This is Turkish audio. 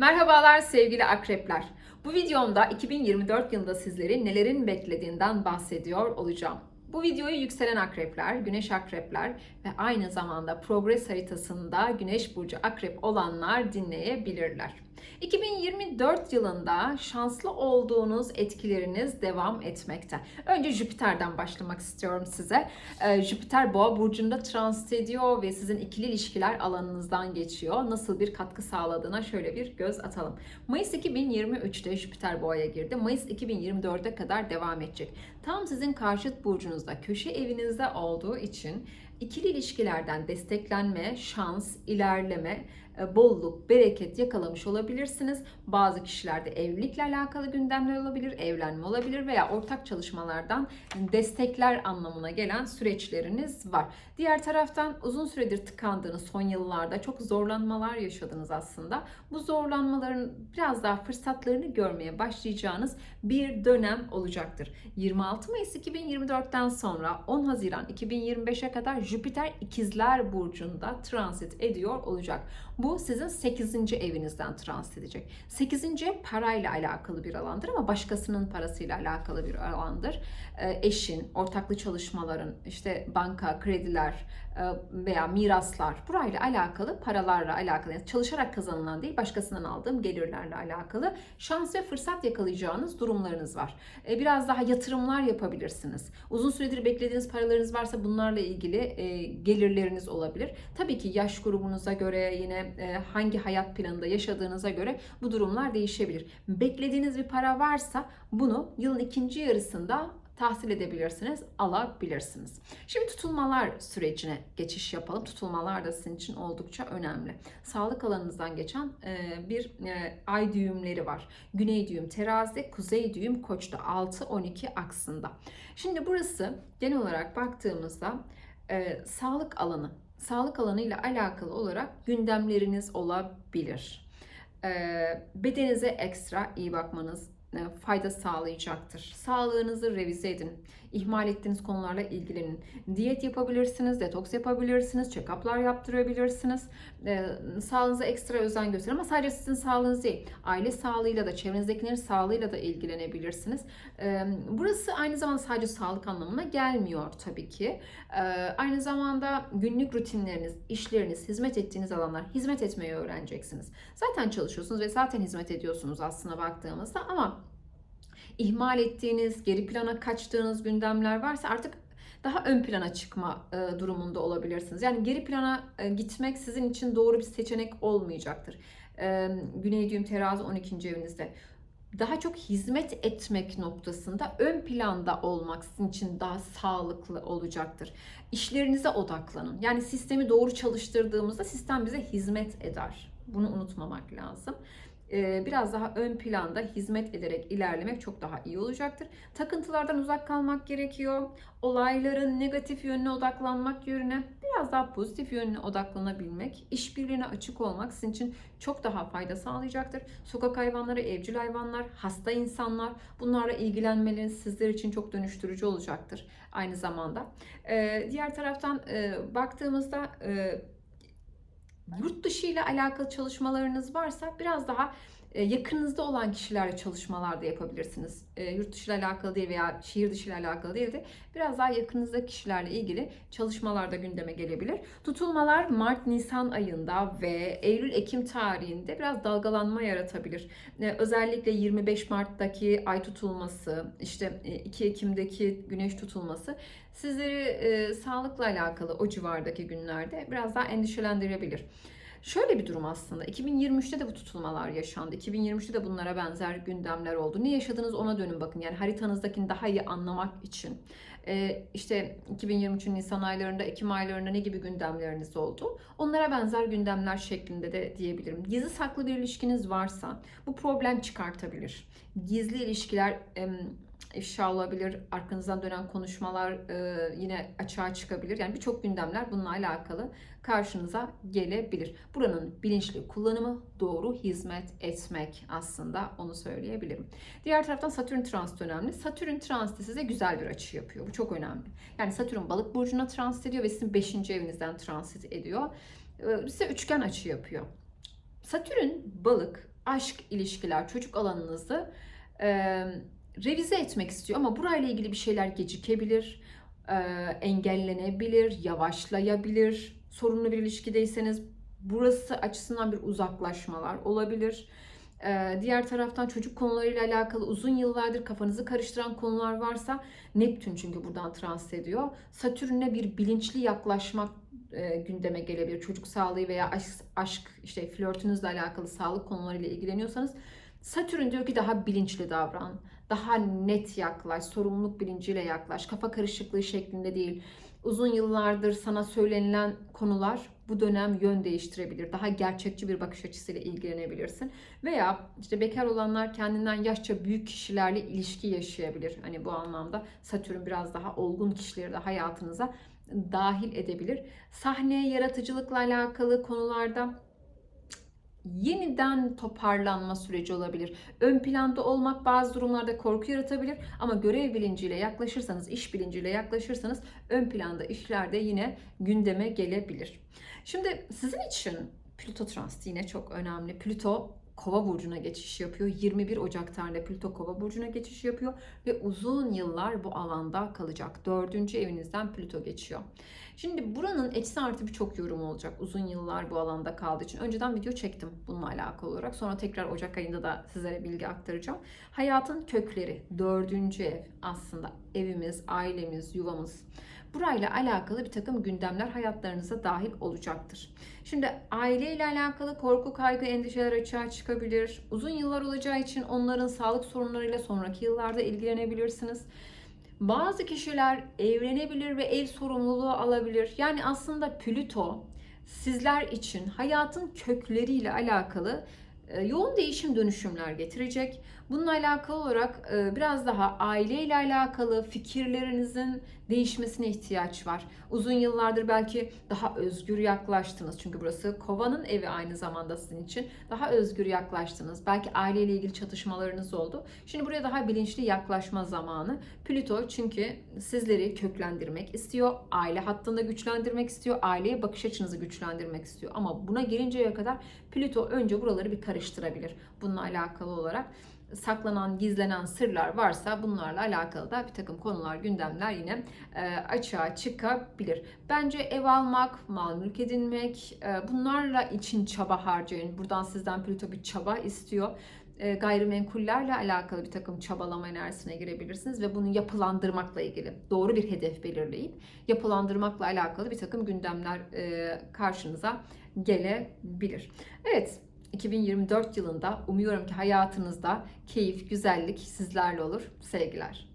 Merhabalar sevgili akrepler. Bu videomda 2024 yılında sizleri nelerin beklediğinden bahsediyor olacağım. Bu videoyu yükselen akrepler, güneş akrepler ve aynı zamanda progres haritasında güneş burcu akrep olanlar dinleyebilirler. 2024 yılında şanslı olduğunuz etkileriniz devam etmekte. Önce Jüpiter'den başlamak istiyorum size. Ee, Jüpiter Boğa burcunda transit ediyor ve sizin ikili ilişkiler alanınızdan geçiyor. Nasıl bir katkı sağladığına şöyle bir göz atalım. Mayıs 2023'te Jüpiter Boğa'ya girdi. Mayıs 2024'e kadar devam edecek. Tam sizin karşıt burcunuzda, köşe evinizde olduğu için ikili ilişkilerden desteklenme, şans, ilerleme, bolluk, bereket yakalamış olabilirsiniz. Bazı kişilerde evlilikle alakalı gündemler olabilir, evlenme olabilir veya ortak çalışmalardan destekler anlamına gelen süreçleriniz var. Diğer taraftan uzun süredir tıkandığınız son yıllarda çok zorlanmalar yaşadınız aslında. Bu zorlanmaların biraz daha fırsatlarını görmeye başlayacağınız bir dönem olacaktır. 26 Mayıs 2024'ten sonra 10 Haziran 2025'e kadar Jüpiter İkizler Burcu'nda transit ediyor olacak. Bu sizin 8. evinizden transit edecek. 8. parayla alakalı bir alandır ama başkasının parasıyla alakalı bir alandır. Ee, eşin, ortaklı çalışmaların, işte banka, krediler e, veya miraslar burayla alakalı, paralarla alakalı, yani çalışarak kazanılan değil başkasından aldığım gelirlerle alakalı şans ve fırsat yakalayacağınız durumlarınız var. Ee, Biraz daha yatırımlar yapabilirsiniz. Uzun süredir beklediğiniz paralarınız varsa bunlarla ilgili e, gelirleriniz olabilir. Tabii ki yaş grubunuza göre yine e, hangi hayat planında yaşadığınıza göre bu durumlar değişebilir. Beklediğiniz bir para varsa bunu yılın ikinci yarısında tahsil edebilirsiniz, alabilirsiniz. Şimdi tutulmalar sürecine geçiş yapalım. Tutulmalar da sizin için oldukça önemli. Sağlık alanınızdan geçen e, bir e, ay düğümleri var. Güney düğüm terazi, kuzey düğüm koçta 6-12 aksında. Şimdi burası genel olarak baktığımızda e, sağlık alanı. Sağlık alanı ile alakalı olarak gündemleriniz olabilir. E, bedeninize ekstra iyi bakmanız e, fayda sağlayacaktır. Sağlığınızı revize edin. İhmal ettiğiniz konularla ilgilenin. Diyet yapabilirsiniz, detoks yapabilirsiniz, check-up'lar yaptırabilirsiniz. Ee, sağlığınıza ekstra özen gösterin ama sadece sizin sağlığınız değil, aile sağlığıyla da, çevrenizdekilerin sağlığıyla da ilgilenebilirsiniz. Ee, burası aynı zamanda sadece sağlık anlamına gelmiyor tabii ki. Ee, aynı zamanda günlük rutinleriniz, işleriniz, hizmet ettiğiniz alanlar, hizmet etmeyi öğreneceksiniz. Zaten çalışıyorsunuz ve zaten hizmet ediyorsunuz aslına baktığımızda ama ihmal ettiğiniz, geri plana kaçtığınız gündemler varsa artık daha ön plana çıkma e, durumunda olabilirsiniz. Yani geri plana e, gitmek sizin için doğru bir seçenek olmayacaktır. E, Güney düğüm terazi 12. evinizde. Daha çok hizmet etmek noktasında ön planda olmak sizin için daha sağlıklı olacaktır. İşlerinize odaklanın. Yani sistemi doğru çalıştırdığımızda sistem bize hizmet eder. Bunu unutmamak lazım biraz daha ön planda hizmet ederek ilerlemek çok daha iyi olacaktır. Takıntılardan uzak kalmak gerekiyor. Olayların negatif yönüne odaklanmak yerine biraz daha pozitif yönüne odaklanabilmek, işbirliğine açık olmak sizin için çok daha fayda sağlayacaktır. Sokak hayvanları, evcil hayvanlar, hasta insanlar bunlarla ilgilenmeleriniz sizler için çok dönüştürücü olacaktır aynı zamanda. E, diğer taraftan e, baktığımızda yurt dışı ile alakalı çalışmalarınız varsa biraz daha yakınınızda olan kişilerle çalışmalar da yapabilirsiniz. E, yurt dışı ile alakalı değil veya şehir dışı ile alakalı değil de biraz daha yakınınızda kişilerle ilgili çalışmalar da gündeme gelebilir. Tutulmalar Mart-Nisan ayında ve Eylül-Ekim tarihinde biraz dalgalanma yaratabilir. E, özellikle 25 Mart'taki ay tutulması, işte 2 Ekim'deki güneş tutulması sizleri e, sağlıkla alakalı o civardaki günlerde biraz daha endişelendirebilir. Şöyle bir durum aslında. 2023'te de bu tutulmalar yaşandı. 2023'te de bunlara benzer gündemler oldu. Ne yaşadınız ona dönün bakın. Yani haritanızdakini daha iyi anlamak için. Ee, işte 2023'ün Nisan aylarında, Ekim aylarında ne gibi gündemleriniz oldu? Onlara benzer gündemler şeklinde de diyebilirim. Gizli saklı bir ilişkiniz varsa bu problem çıkartabilir. Gizli ilişkiler... Em, ifşa olabilir, arkanızdan dönen konuşmalar e, yine açığa çıkabilir. Yani birçok gündemler bununla alakalı karşınıza gelebilir. Buranın bilinçli kullanımı, doğru hizmet etmek aslında onu söyleyebilirim. Diğer taraftan Satürn transit önemli. Satürn transit size güzel bir açı yapıyor. Bu çok önemli. Yani Satürn balık burcuna transit ediyor ve sizin 5. evinizden transit ediyor. E, size üçgen açı yapıyor. Satürn balık aşk, ilişkiler, çocuk alanınızı e, revize etmek istiyor. Ama burayla ilgili bir şeyler gecikebilir, e, engellenebilir, yavaşlayabilir. Sorunlu bir ilişkideyseniz burası açısından bir uzaklaşmalar olabilir. Ee, diğer taraftan çocuk konularıyla alakalı uzun yıllardır kafanızı karıştıran konular varsa Neptün çünkü buradan transit ediyor. Satürn'e bir bilinçli yaklaşmak e, gündeme gelebilir. Çocuk sağlığı veya aşk, aşk işte flörtünüzle alakalı sağlık konularıyla ilgileniyorsanız Satürn diyor ki daha bilinçli davran. Daha net yaklaş, sorumluluk bilinciyle yaklaş. Kafa karışıklığı şeklinde değil. Uzun yıllardır sana söylenilen konular bu dönem yön değiştirebilir. Daha gerçekçi bir bakış açısıyla ilgilenebilirsin. Veya işte bekar olanlar kendinden yaşça büyük kişilerle ilişki yaşayabilir. Hani bu anlamda Satürn biraz daha olgun kişileri de hayatınıza dahil edebilir. Sahne, yaratıcılıkla alakalı konularda yeniden toparlanma süreci olabilir. Ön planda olmak bazı durumlarda korku yaratabilir ama görev bilinciyle yaklaşırsanız, iş bilinciyle yaklaşırsanız ön planda işlerde yine gündeme gelebilir. Şimdi sizin için Plüto transiti yine çok önemli. Plüto Kova burcuna geçiş yapıyor. 21 Ocak tarihinde Plüto Kova burcuna geçiş yapıyor ve uzun yıllar bu alanda kalacak. Dördüncü evinizden Plüto geçiyor. Şimdi buranın eksi artı birçok yorum olacak. Uzun yıllar bu alanda kaldığı için. Önceden video çektim bununla alakalı olarak. Sonra tekrar Ocak ayında da sizlere bilgi aktaracağım. Hayatın kökleri, dördüncü ev aslında evimiz, ailemiz, yuvamız. Burayla alakalı bir takım gündemler hayatlarınıza dahil olacaktır. Şimdi aileyle alakalı korku, kaygı, endişeler açığa çıkabilir. Uzun yıllar olacağı için onların sağlık sorunlarıyla sonraki yıllarda ilgilenebilirsiniz. Bazı kişiler evlenebilir ve ev sorumluluğu alabilir. Yani aslında Plüto sizler için hayatın kökleriyle alakalı e, yoğun değişim dönüşümler getirecek. Bununla alakalı olarak e, biraz daha aileyle alakalı fikirlerinizin değişmesine ihtiyaç var. Uzun yıllardır belki daha özgür yaklaştınız. Çünkü burası kovanın evi aynı zamanda sizin için. Daha özgür yaklaştınız. Belki aileyle ilgili çatışmalarınız oldu. Şimdi buraya daha bilinçli yaklaşma zamanı. Plüto çünkü sizleri köklendirmek istiyor. Aile hattında güçlendirmek istiyor. Aileye bakış açınızı güçlendirmek istiyor. Ama buna gelinceye kadar Plüto önce buraları bir karıştırabilir. Bununla alakalı olarak saklanan, gizlenen sırlar varsa bunlarla alakalı da bir takım konular, gündemler yine e, açığa çıkabilir. Bence ev almak, mal mülk edinmek, e, bunlarla için çaba harcayın. Buradan sizden Plüto bir çaba istiyor. E, gayrimenkullerle alakalı bir takım çabalama enerjisine girebilirsiniz ve bunu yapılandırmakla ilgili doğru bir hedef belirleyip yapılandırmakla alakalı bir takım gündemler e, karşınıza gelebilir. Evet, 2024 yılında umuyorum ki hayatınızda keyif, güzellik sizlerle olur. Sevgiler.